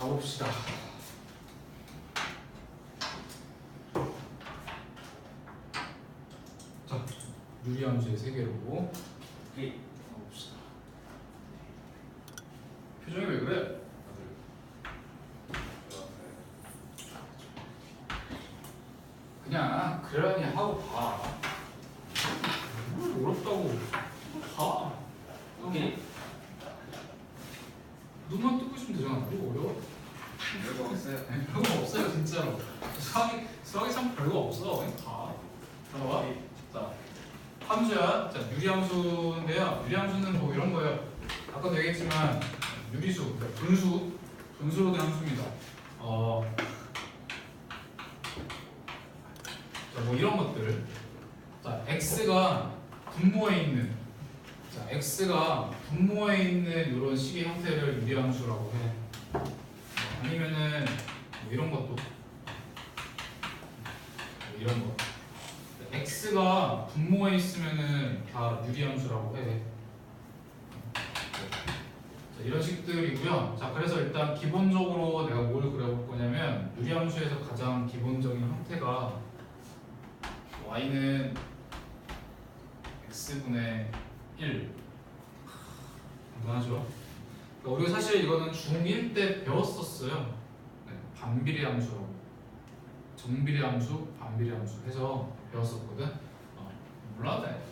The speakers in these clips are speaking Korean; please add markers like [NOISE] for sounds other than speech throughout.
가봅시다. 자, 유리함수의 세계로 오케이. 가봅시다. 표정이 왜 그래? 그냥 그러니 하고 봐. 뭘 어렵다고 봐. 오케이. 눈만 뜨고 있으면 되잖아. 이거 어려워? 별거 없어요. 아니, 별거 없어요 진짜로. 수학이 수학이 참 별거 없어. 그냥 다. 들어봐. 자, 함수야. 자, 유리함수인데요. 유리함수는 뭐 이런 거예요. 얘기했지만 유리수, 분수, 분수로 된 함수입니다. 어, 자, 뭐 이런 것들. 자, x가 분모에 있는, 자, x가 분모에 있는 이런 식의 형태를 유리함수라고 해. 어, 아니면은 뭐 이런 것도, 뭐 이런 거. x가 분모에 있으면은 다 유리함수라고 해. 자, 이런 식들이고요. 자, 그래서 일단 기본적으로 내가 뭘 그려볼 거냐면 유리함수에서 가장 기본적인 형태가 y는 x분의 1. 간단하죠? 그러니까 우리가 사실 이거는 중1 때 배웠었어요. 네, 반비례 함수라고. 정비례 함수, 반비례 함수 해서 배웠었거든. 어, 몰라도 돼.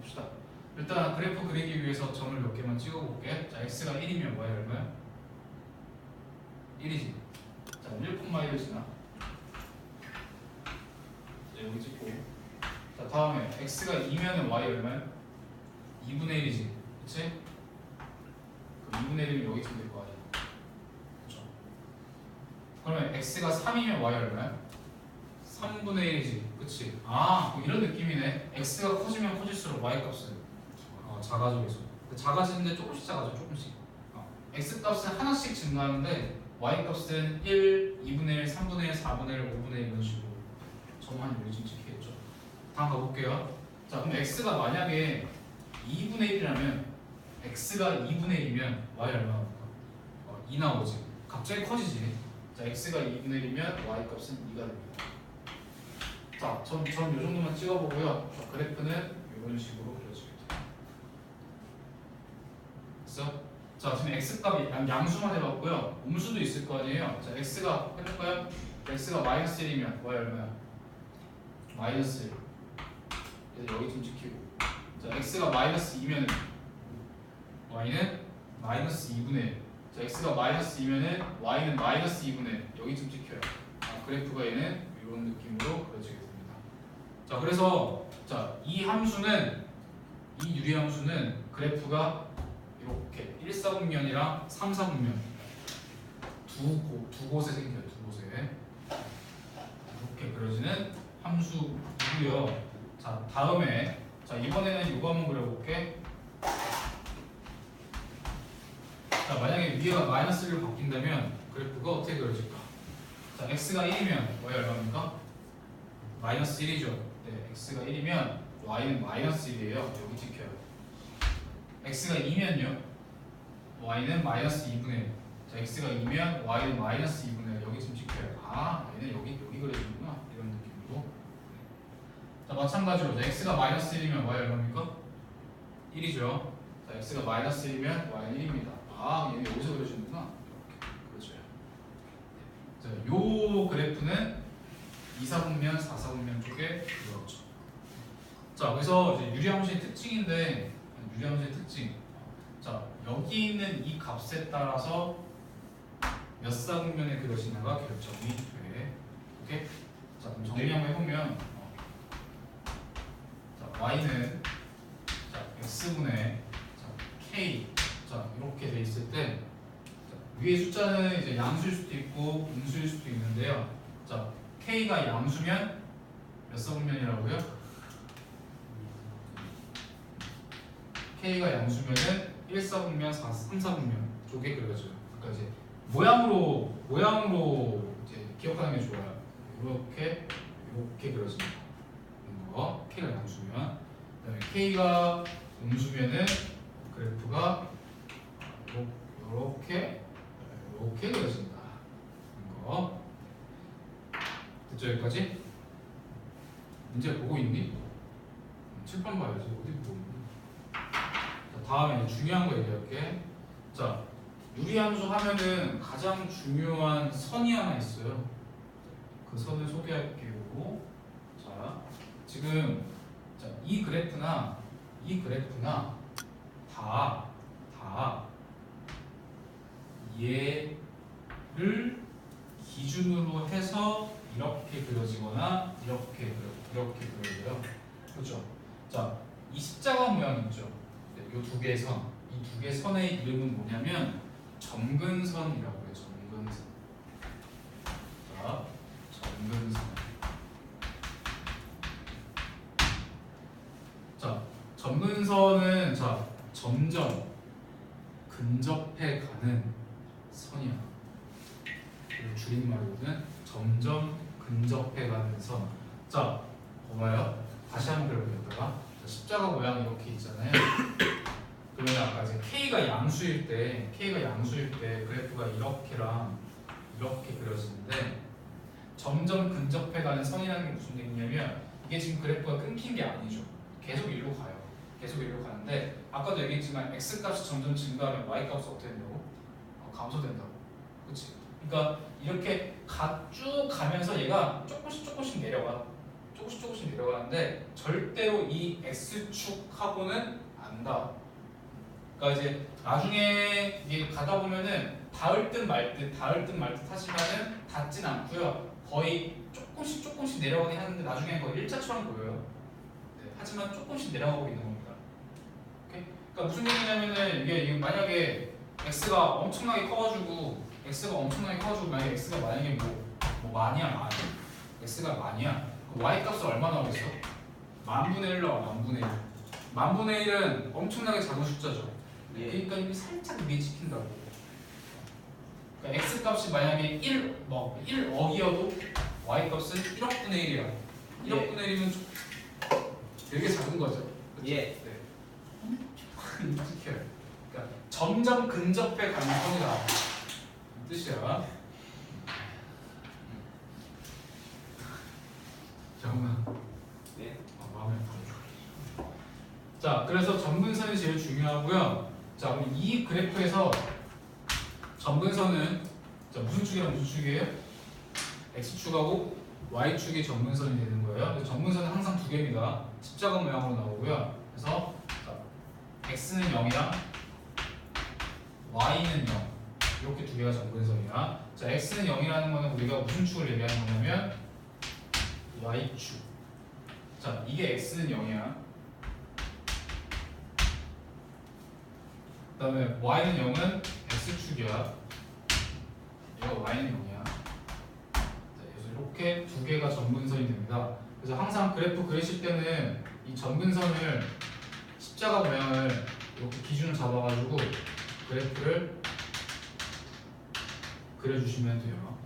봅시다. 일단 그래프 그리기 위해서 점을 몇 개만 찍어볼게. 자, x가 1이면 y 얼마야? 1이지. 자, 1,1을 지나. 자, 여기 찍고. 자, 다음에 x가 2면은 y 얼마야? 2분의 1이지. 그치? 그럼 2분의 1이면 여기쯤 될거 아니야. 그쵸? 그러면 x가 3이면 y 얼마야? 3분의 1이지. 그치? 아, 뭐 이런 느낌이네. x가 커지면 커질수록 y 값은 어, 작아지고 있어. 작아지는데 조금씩 작아져, 조금씩. 어, x 값은 하나씩 증가하는데 y 값은 1, 2분의 1, 3분의 1, 4분의 1, 5분의 1 이런 식으로 여기 좀 찍히겠죠. 다음 가볼게요. 자, 그럼 x가 만약에 2분의 1이라면 x가 2분의 1이면 y 얼마 나올까? 어, 2 나오지. 갑자기 커지지. 자, x가 2분의 1이면 y 값은 2가 됩니다. 자, 전, 전요 정도만 찍어보고요. 자, 그래프는 이런 식으로 그려지겠다. 됐어? 자, 지금 x 값이 양- 양수만 해봤고요. 음수도 있을 거 아니에요. 자, x가 해볼까요? x가 마이너스 1이면 y 얼마야? 마이너스 1. 그래서 여기 좀 찍히고. 자, x가 마이너스 2면은 y는 마이너스 2분의 1. 자, x가 마이너스 2면은 y는 마이너스 2분의 1. 여기 좀 찍혀요. 아, 그래프가 얘는 이런 느낌으로 그려지게 됩니다. 자, 그래서 자, 이 함수는 이 유리 함수는 그래프가 1사분면이랑 3사분면 두, 곳, 두 곳에 생겨요. 두 곳에 이렇게 그려지는 함수고요. 자, 다음에 자 이번에는 이거 한번 그려볼게. 자, 만약에 위에가 마이너스 1로 바뀐다면 그래프가 어떻게 그려질까? 자, x가 1이면 y 얼마입니까? 마이너스 1이죠. 네, x가 1이면 y는 마이너스 1이에요. 여기 찍혀요. x가 2면요. Y는 마이너스 2분의 1. 자, x가 2면 y는 마이너스 2분의 1. 여기 좀 찍혀요. 아, 얘는 여기 여기 그려지는구나. 이런 느낌으로. 자, 마찬가지로 자, x가 마이너스 1이면 y 얼마입니까? 1이죠. 자, x가 마이너스 1이면 y는 1입니다. 아, 얘는 여기서 그려지는구나. 이렇게 그려져요. 자, 요 그래프는 2사분면, 4사분면 쪽에 그려져. 자, 그래서 이제 유리함수의 특징인데 유리함수의 특징. 자, 여기 있는 이 값에 따라서 몇 사분면에 그려지냐가 결정이 돼. 오케이? 자, 그럼 정리 한번 해보면 어. 자, y는 자, x분의 자, k 자, 이렇게 돼 있을 때 자, 위에 숫자는 이제 양수일 수도 있고 음수일 수도 있는데요. 자, k가 양수면 몇 사분면이라고요? k가 양수면은 1사분면, 4, 3사분면 조개 그려줘요. 그러니까 이제 모양으로 모양으로 이제 기억하는 게 좋아요. 이렇게 이렇게 그려집니다. 이거 k가 양수면, 그다음에 k가 음수면은 그래프가 이렇게 이렇게 그려진다. 이거 됐죠 여기까지? 문제 보고 있니? 칠판 봐야지 어디 보고 있니? 자, 다음에 중요한 거 얘기할게. 자 유리함수 하면은 가장 중요한 선이 하나 있어요. 그 선을 소개할게요. 자 지금 자, 이 그래프나 이 그래프나 다 다 얘를 기준으로 해서 이렇게 그려지거나 이렇게 그려 이렇게 그려져요. 그렇죠? 자, 이 십자가 모양 있죠? 이 두 개의 선. 이 두 개의 선의 이름은 뭐냐면 점근선이라고 해요. 점근선. 자, 점근선. 자, 점근선은 자 점점 근접해 가는 선이야. 이거 줄임말이거든. 점점 근접해 가는 선. 자, 봐봐요. 다시 한번? 자, 십자가 모양 이렇게 있잖아요. [COUGHS] 그러면 아까 이제 K가 양수일 때, K가 양수일 때 그래프가 이렇게랑 이렇게 그려지는데 점점 근접해가는 선이라는 게 무슨 얘기냐면 이게 지금 그래프가 끊긴 게 아니죠. 계속 일로 가요. 계속 일로 가는데 아까도 얘기했지만 x 값이 점점 증가하면 y 값이 어떻게 된다고? 어, 감소된다고. 그렇지? 그러니까 이렇게 가, 쭉 가면서 얘가 조금씩 조금씩 내려가. 조금씩 조금씩 내려가는데 절대로 이 x축하고는 안 닿아. 그러니까 이제 나중에 이게 가다 보면은 닿을 듯 말 듯, 닿을 듯 말 듯 하지만은 닿진 않고요. 거의 조금씩 조금씩 내려가긴 하는데 나중에 거의 일자처럼 보여요. 네, 하지만 조금씩 내려가고 있는 겁니다. 오케이? 그러니까 무슨 얘기냐면은 이게, 만약에 x가 엄청나게 커가지고 x가 엄청나게 커가지고 만약에 x가 만약에 뭐, 뭐 만이야 만 x가 그럼 y 값은 얼마 나오겠어? 만분의 1 나와 만분의 1 만분의 1은 엄청나게 작은 숫자죠 예. 그러니까 이게 살짝 위에 찍힌다고 그러니까 x 값이 만약에 1, 뭐 1억이어도 y 값은 1억 분의 1이야 1억 예. 분의 1이면 되게 작은 거죠 그쵸? 예. 네. 찍혀요 [LAUGHS] 그러니까 점점 근접해 가는 선이다 이 뜻이야 정말 네. 아, 마음에 안 들어. 자, 그래서 점근선이 제일 중요하고요. 자, 그럼 이 그래프에서 점근선은 자, 무슨 축이랑 무슨 축이에요? x축하고 y축이 점근선이 되는 거예요. 그래서 점근선은 항상 두 개입니다. 십자가 모양으로 나오고요. 그래서 자, x는 0이랑 y는 0 이렇게 두 개가 점근선이야. 자, x는 0이라는 거는 우리가 무슨 축을 얘기하는 거냐면 y축. 자, 이게 x는 0이야. 그다음에 y는 0은 x축이야. 얘가 y는 0이야. 자, 그래서 이렇게 두 개가 점근선이 됩니다. 그래서 항상 그래프 그리실 때는 이 점근선을 십자가 모양을 이렇게 기준을 잡아가지고 그래프를 그려주시면 돼요.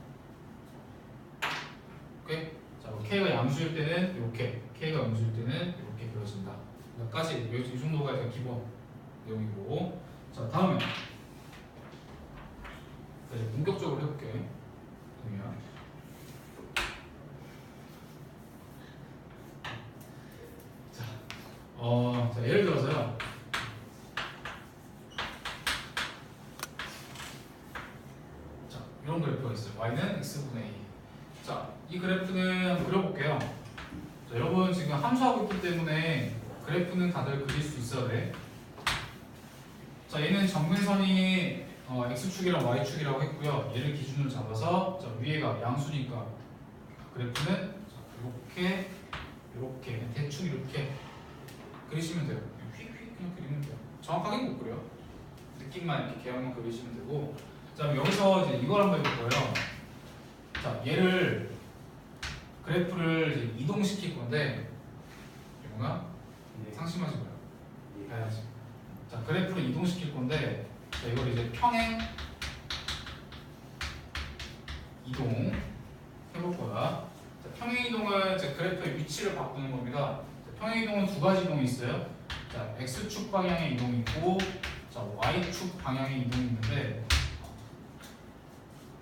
오케이? K가 양수일 때는 이렇게, K가 양수일 때는 이렇게 그려진다. 여기까지 이 정도가 일단 기본 내용이고, 자 다음에 자, 이제 본격적으로 해볼게. 동이야. 자, 어, 자 예를 들어서요. 자, 이런 그래프가 있어요. y는 x분의 2. 자, 이 그래프는 한번 그려볼게요. 자, 여러분 지금 함수하고 있기 때문에 그래프는 다들 그릴 수 있어야 돼. 자, 얘는 점근선이 어, x축이랑 y축이라고 했고요. 얘를 기준으로 잡아서 자, 위에가 양수니까 그래프는 자, 이렇게 이렇게 대충 이렇게 그리시면 돼요. 휙휙 그냥 그리면 돼요. 정확하게 못 그려. 느낌만 이렇게 개형만 그리시면 되고. 자, 여기서 이제 이걸 한번 해볼 거예요. 자, 얘를 그래프를 이동시킬 건데 영아 네. 상심하지 마요. 예. 봐야지. 자, 그래프를 이동시킬 건데 자, 이걸 이제 평행 이동 해볼 거야. 자, 평행 이동은 이제 그래프의 위치를 바꾸는 겁니다. 자, 평행 이동은 두 가지 이동이 있어요. 자, x축 방향의 이동이 있고 자, y축 방향의 이동이 있는데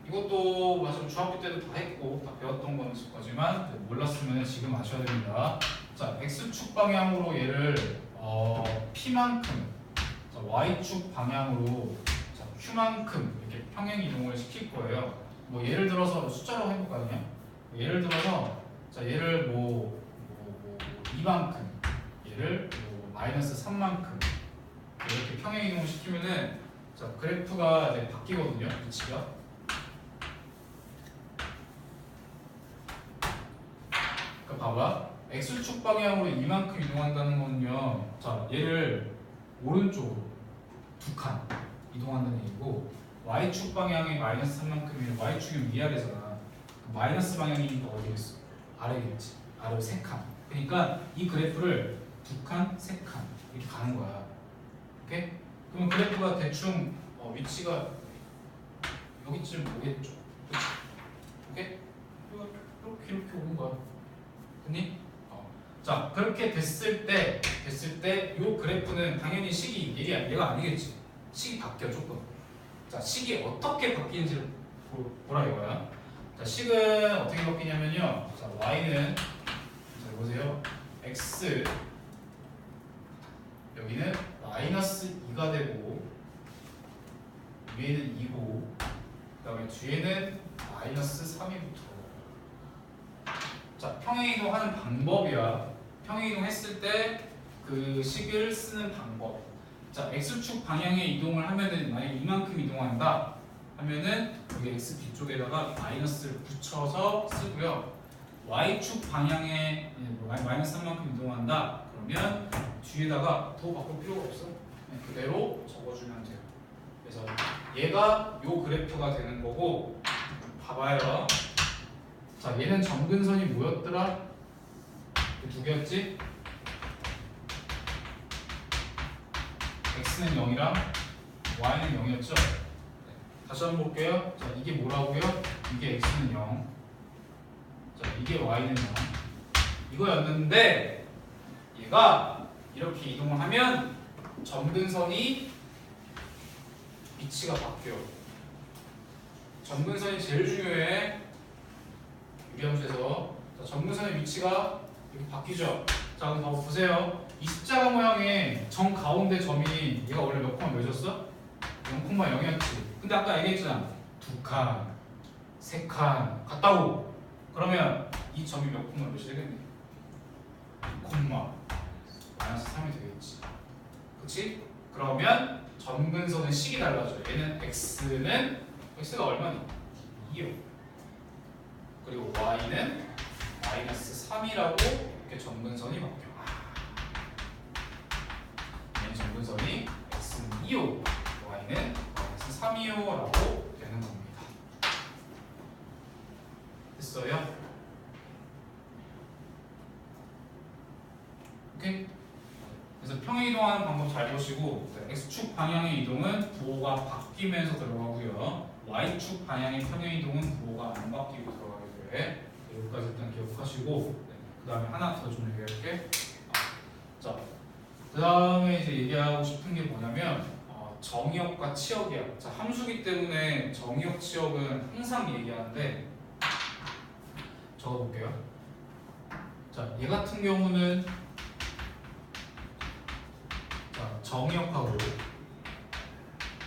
이것도 마침 중학교 때도 다 했고 다 배웠던 거는 있을 거지만 네, 몰랐으면 지금 아셔야 됩니다. 자, x축 방향으로 얘를 어, p만큼, 자, y축 방향으로 자, q만큼 이렇게 평행 이동을 시킬 거예요. 뭐 예를 들어서 숫자로 해볼까요, 그냥? 예를 들어서 자 얘를 뭐, 뭐, 뭐, 뭐 2만큼, 얘를 뭐 마이너스 3만큼 이렇게 평행 이동을 시키면은 자 그래프가 이제 바뀌거든요, 위치가. 그러니까 봐봐. x축 방향으로 이만큼 이동한다는 거는요. 자, 얘를 오른쪽으로 두 칸 이동한다는 얘기고 y축 방향이 마이너스 3만큼이면 y축이 위아래잖아. 그 마이너스 방향이 어디겠어? 아래겠지. 아래로 세 칸. 그러니까 이 그래프를 두 칸, 세 칸 이렇게 가는 거야. 오케이? 그러면 그래프가 대충 어, 위치가 여기쯤 오겠죠. 오케이? 이렇게 이렇게 오는 거야. 됐니? 어. 자 그렇게 됐을 때 됐을 때이 그래프는 당연히 식이 얘가 얘가 아니겠지. 식이 바뀌어 조금. 자 식이 어떻게 바뀌는지를 보- 보라 이거야. 자 식은 어떻게 바뀌냐면요. 자 y는 자 보세요. x 여기는 마이너스 2가 되고 위에는 2고 그 다음에 뒤에는 마이너스 3이 붙어. 자 평행 이동하는 방법이야. 평행 이동했을 때 그 식을 쓰는 방법. 자 x축 방향의 이동을 하면은 만약 이만큼 이동한다 하면은 여기 x 뒤쪽에다가 마이너스를 붙여서 쓰고요. y축 방향에 예, 뭐 마이- 마이너스 3만큼 이동한다 그러면 뒤에다가 더 바꿀 필요가 없어. 그냥 그대로 적어주면 돼요. 그래서 얘가 요 그래프가 되는 거고 봐봐요. 자 얘는 점근선이 뭐였더라? 이두 개였지? x는 0이랑 y는 0이었죠? 다시 한번 볼게요. 자 이게 뭐라고요? 이게 x는 0. 자 이게 y는 0. 이거였는데 얘가 이렇게 이동을 하면 점근선이 위치가 바뀌어. 점근선이 제일 중요해. 유리함수에서 자, 점근선의 위치가 이렇게 바뀌죠. 자, 그럼 한번 보세요. 이 십자가 모양의 정 가운데 점이 얘가 원래 몇 콤마 몇이었어? 0,0이었지. 근데 아까 얘기했잖아. 두 칸, 세칸 갔다고. 그러면 이 점이 몇 콤마 몇이 되겠니? 콤마 마이너스 3이 되겠지. 그렇지? 그러면 점근선의 식이 달라져. 얘는 x는 x가 얼마니? 2요. 그리고 y는 마이너스 3이라고 이렇게 점근선이 바뀌어. 얘는 점근선이 x는 2요, y는 마이너스 3이요라고 되는 겁니다. 됐어요? 오케이? 그래서 평행 이동하는 방법 잘 보시고 네, x축 방향의 이동은 부호가 바뀌면서 들어가고요. y축 방향의 평행 이동은 부호가 안 바뀌고 들어가게 돼. 여기까지 일단 기억하시고 그 다음에 하나 더 좀 얘기할게. 아, 자, 그 다음에 이제 얘기하고 싶은 게 뭐냐면 어, 정의역과 치역이야. 자, 함수기 때문에 정의역, 치역은 항상 얘기하는데 적어볼게요. 자, 얘 같은 경우는 자, 정의역하고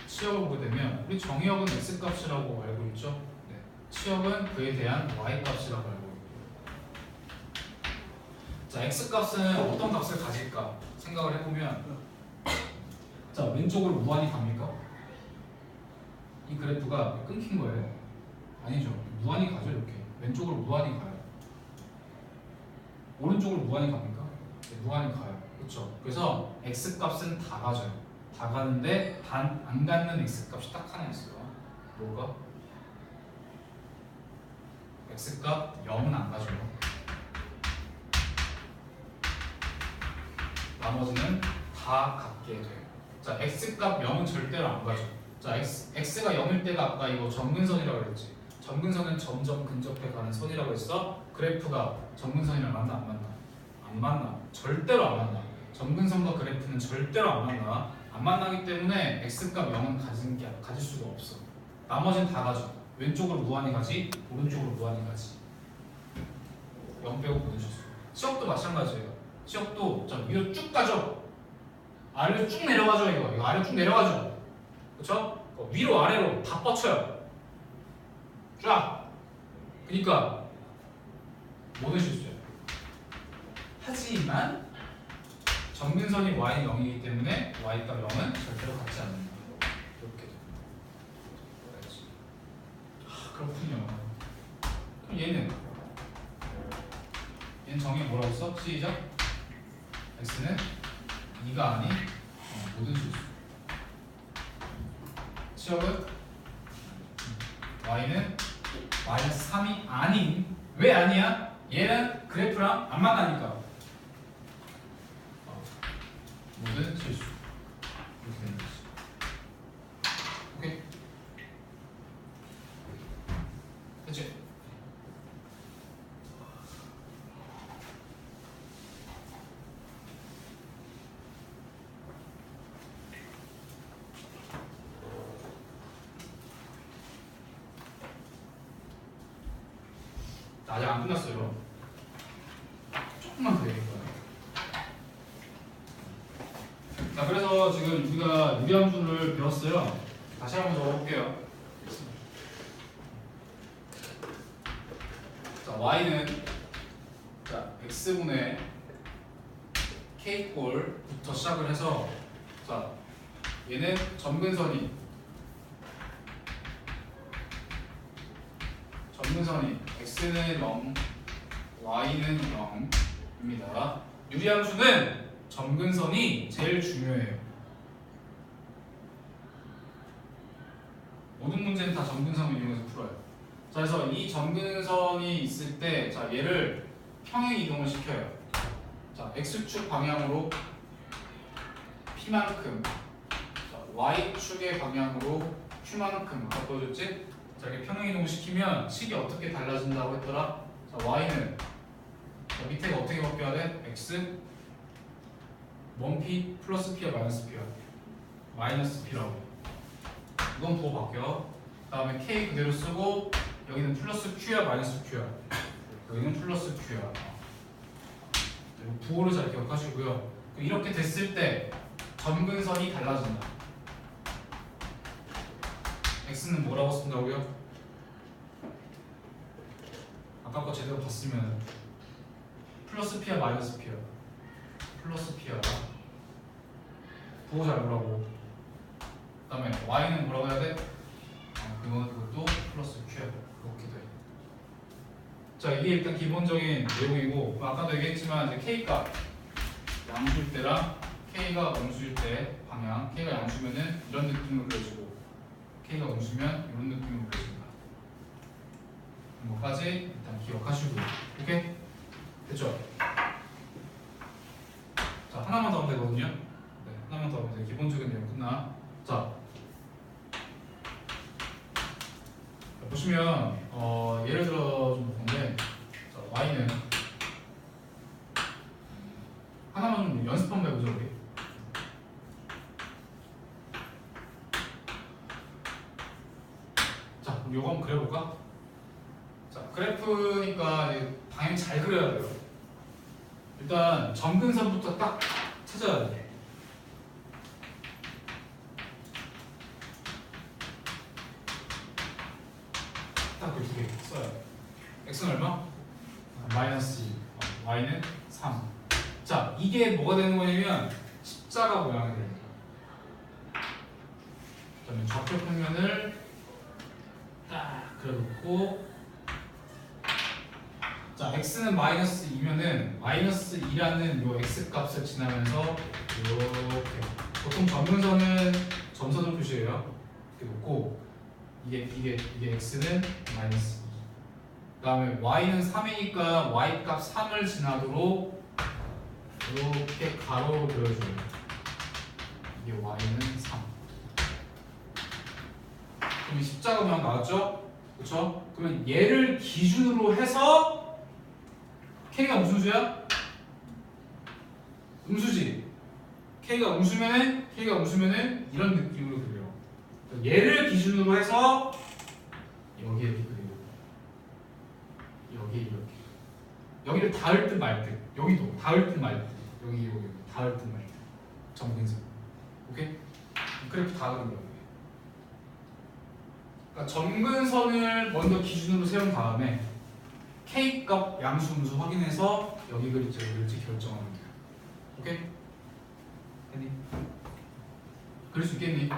치역을 보게 되면 우리 정의역은 x 값이라고 알고 있죠. 네. 치역은 그에 대한 y 값이라고 알고 있고. 자, x 값은 어떤 값을 가질까 생각을 해보면 자 왼쪽으로 무한히 갑니까? 이 그래프가 끊긴 거예요. 아니죠. 무한히 가죠 이렇게. 왼쪽으로 무한히 가요. 오른쪽으로 무한히 갑니까? 네, 무한히 가요. 그렇죠. 그래서 x 값은 다 가져요. 다 가는데 단 안 갖는 x 값이 딱 하나 있어요. 뭐가? X 값 0은 안 가져요. 나머지는 다 갖게 돼요. 자, x 값 0은 절대로 안 가죠. 자, x, x가 0일 때가 아까 이거 점근선이라고 그랬지. 점근선은 점점 근접해 가는 선이라고 했어. 그래프가 점근선이랑 만나 안 만나? 안 만나. 절대로 안 만나. 점근선과 그래프는 절대로 안 만나. 안 만나기 때문에 x 값 0은 가진 게 가질 수가 없어. 나머지는 다 가져. 왼쪽으로 무한히 가지 오른쪽으로 무한히 가지. 0 빼고 실수 시역도 마찬가지예요. 시역도 자 위로 쭉 가죠. 아래로 쭉 내려가죠 이거. 이거 아래로 쭉 내려가죠? 어, 위로 아래로 다 뻗쳐요. 쫙. 그니까 모든 실수예요. 하지만 정근선이 y는 0이기 때문에 y가 0은 절대로 같지 않는다 이렇게 돼요 아, 그렇군요. 그럼 얘는? 얘는 정의 뭐라고 써? 시작. x는 2가 아닌 어, 모든 실수. 치역은? y는 마이너스 3이 아닌 왜 아니야? 얘는 그래프랑 안 만나니까 어, 모든 실수 이렇게 되는 거지 오케이 됐지? 아직 안 끝났어요. 조금만 더 얘기할 거예요. 지금 우리가 유리함수를 배웠어요. 다시 한번 적어볼게요. 자, y는 자 x분의 k 꼴부터 시작을 해서 자 얘는 점근선이 점근선이 x는 0, y는 0입니다. 유리함수는 점근선이 제일 중요해요. 모든 문제는 다 점근선을 이용해서 풀어요. 자, 그래서 이 점근선이 있을 때, 자 얘를 평행 이동을 시켜요. 자, x축 방향으로 p만큼, 자, y축의 방향으로 q만큼 보여줬지? 자, 이렇게 평행 이동을 시키면 식이 어떻게 달라진다고 했더라? 자, y는 자, 밑에가 어떻게 바뀌어야 돼? x 1p 플러스 p야 마이너스 p야 마이너스 p라고 이건 부호 바뀌어. 그 다음에 k 그대로 쓰고 여기는 플러스 q야 마이너스 q야? 여기는 플러스 q야. 부호를 잘 기억하시고요. 이렇게 됐을 때 점근선이 달라진다. X는 뭐라고 쓴다고요? 아까 거 제대로 봤으면 플러스 p야 마이너스 p야? 플러스 p야. 부호 잘 보라고 그 다음에 y는 뭐라고 해야 돼? 어, 그것도 플러스 q야 그렇게 돼. 자 이게 일단 기본적인 내용이고 아까도 얘기했지만 이제 k가 양수일 때랑 k가 음수일 때 방향 k가 양수면은 이런 느낌으로 그려지고 k가 음수면 이런 느낌으로 그려진다. 이거까지 일단 기억하시고 오케이 됐죠? 자 하나만 더 하면 되거든요. 네 하나만 더 하면 돼. 기본적인 내용 끝나. 자 자, 보시면 어, 예를 들어 좀 볼건데 자, y는 하나만 좀 연습 한번 해보죠 우리. 자 그럼 요거 한번 그려볼까? 자 그래프니까 당연히 잘 그려야 돼요. 일단 점근선부터 딱 찾아야 돼. 딱그두개 써요. X는 얼마? 아, 마이너스 2, 어, y는 3. 자, 이게 뭐가 되는 거냐면 십자가 모양이 돼요. 그다음에 좌표 평면을 딱 그려놓고 자, x는 마이너스 2면은 마이너스 2라는 요 x 값을 지나면서 이렇게 보통 점근선은 점선을 표시해요. 이렇게 놓고 이게 이게 이게 x는 마이너스 2. 그 다음에 y는 3이니까 y 값 3을 지나도록 이렇게 가로로 그려줘요. 이게 y는 3. 그럼 이 십자가 모양 나왔죠? 그렇죠? 그러면 얘를 기준으로 해서 k가 무슨 수야? 음수지. k가 음수면은 k가 음수면은 이런 느낌으로 그려요. 얘를 기준으로 해서 여기 이렇게 그리고 여기 이렇게 여기를 닿을 듯 말 듯. 여기도 닿을 듯 말 듯. 여기 여기 닿을 듯 말 듯. 정근선 오케이? 그래프 다 그린 거예요. 그러니까 점근선을 먼저 기준으로 세운 다음에 K 값 양수 음수 확인해서 여기 그릴지 여기 그릴지 결정하면 돼요. 오케이? 됐니? 그릴 수 있겠니?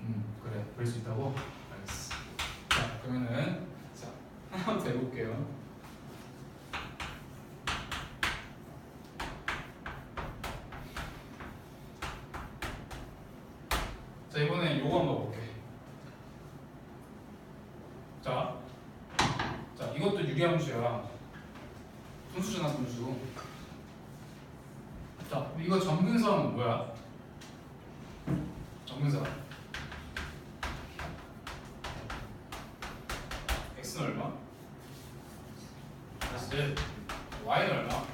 음 그래. 그릴 수 있다고? 알겠어. 자 그러면은 자 더 해볼게요. 자 이번에 요거 한번 볼게. 자, 자 이것도 유리함수야. 분수잖아 분수. 자 이거 점근선 뭐야? 점근선 x는 얼마? x y는 얼마?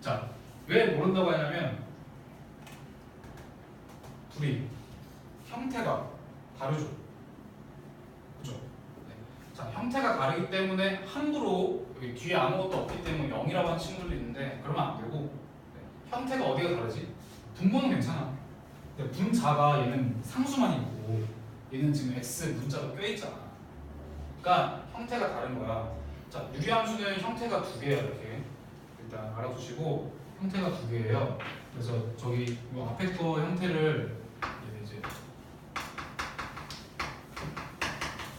자, 왜 모른다고 하냐면 둘이 형태가 다르죠. 그죠? 네. 자, 형태가 다르기 때문에 함부로 여기 뒤에 아무것도 없기 때문에 0이라고 하는 친구들도 있는데 그러면 안 되고 네. 형태가 어디가 다르지? 분모는 괜찮아. 근데 분자가 얘는 상수만 있고 얘는 지금 x 문자가 껴 있잖아. 그러니까 형태가 다른 거야. 자, 유리함수는 형태가 두 개야 이렇게. 일단 알아두시고 형태가 두 개예요. 그래서 저기 이 앞에 거 형태를 이제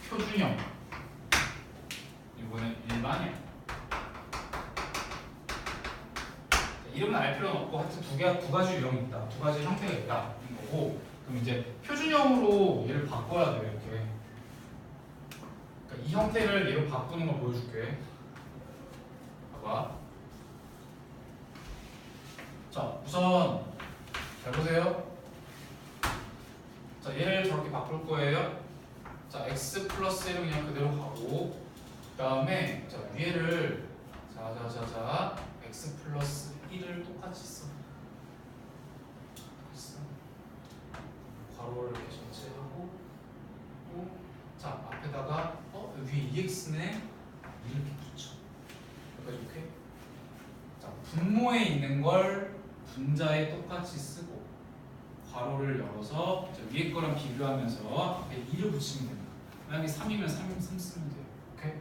표준형 이번엔 일반형 이름은 알 필요는 없고 하여튼 두, 개, 두 가지 유형이 있다. 두 가지 형태가 있다. 인 거고 그럼 이제 표준형으로 얘를 바꿔야 돼요. 이렇게 그러니까 이 형태를 얘로 바꾸는 걸 보여줄게. 봐봐. 자, 우선 잘 보세요. 자, 얘를 저렇게 바꿀 거예요. 자, x 플러스 1은 그냥 그대로 가고 그 다음에 자, 위에를 자자자자 x 플러스 1을 똑같이 써. 똑같이 써. 괄호를 이렇게 전체 하고 또, 자, 앞에다가 어, 위에 2x네 이렇게 붙여. 여기까지 오케이? 자, 분모에 있는 걸 분자에 똑같이 쓰고 괄호를 열어서 저 위에 거랑 비교하면서 앞에 2를 붙이면 됩니다. 만약에 3이면 3, 3 쓰면 돼요. 오케이?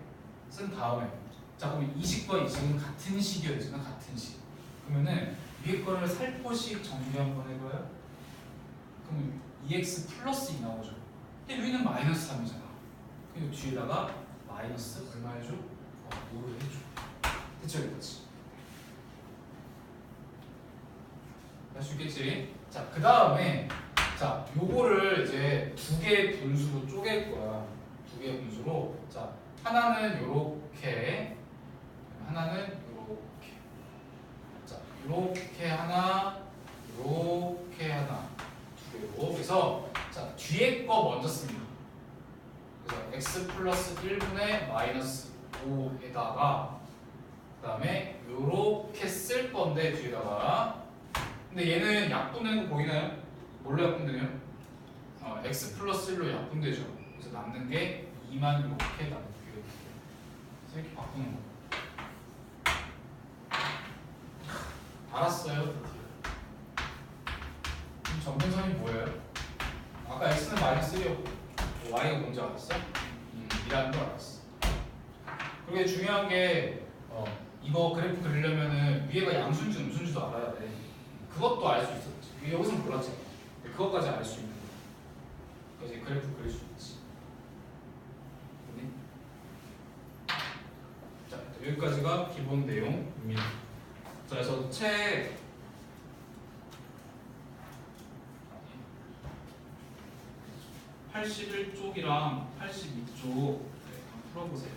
쓴 다음에 자 그럼 이식과 이식은 같은 식이었지만 같은 식. 그러면은 위에 거를 살포시 정리 한번 해봐요. 그럼 2x 플러스 2 나오죠. 근데 위는 마이너스 3이잖아. 그리고 뒤에다가 마이너스 얼마 해줘? 어, 5를 해줘. 대체 여기까지. 할 수 있겠지? 자, 그 다음에 자, 요거를 이제 두 개의 분수로 쪼갤 거야. 두 개의 분수로. 자, 하나는 요렇게, 하나는 요렇게. 자, 요렇게 하나, 요렇게 하나. 두 개로. 그래서 자, 뒤에 거 먼저 씁니다. 그래서 x 플러스 1분의 마이너스 5에다가 그 다음에 요렇게 쓸 건데 뒤에다가 근데 얘는 약분되는 거 보이나요? 뭘로 약분되나요? 어, x 플러스 1로 약분되죠. 그래서 남는 게 2만 이렇게 남고요. 그래서 이렇게 바꾸는 거. 알았어요. 그럼 점근선이 뭐예요? 아까 x는 마이너스 1이었고 y가 뭔지 알았어? 음, 이라는 걸 알았어. 그리고 중요한 게 어, 이거 그래프 그리려면은 위에가 양수인지 음수인지도 알아야 돼. 그것도 알 수 있었지. 이게 여기서 몰랐잖아. 그것까지 알 수 있는 거야. 그래서 이 그래프 그릴 수 있지. 자, 여기까지가 기본 내용입니다. 자, 그래서 책 81쪽이랑 82쪽 네, 한번 풀어보세요.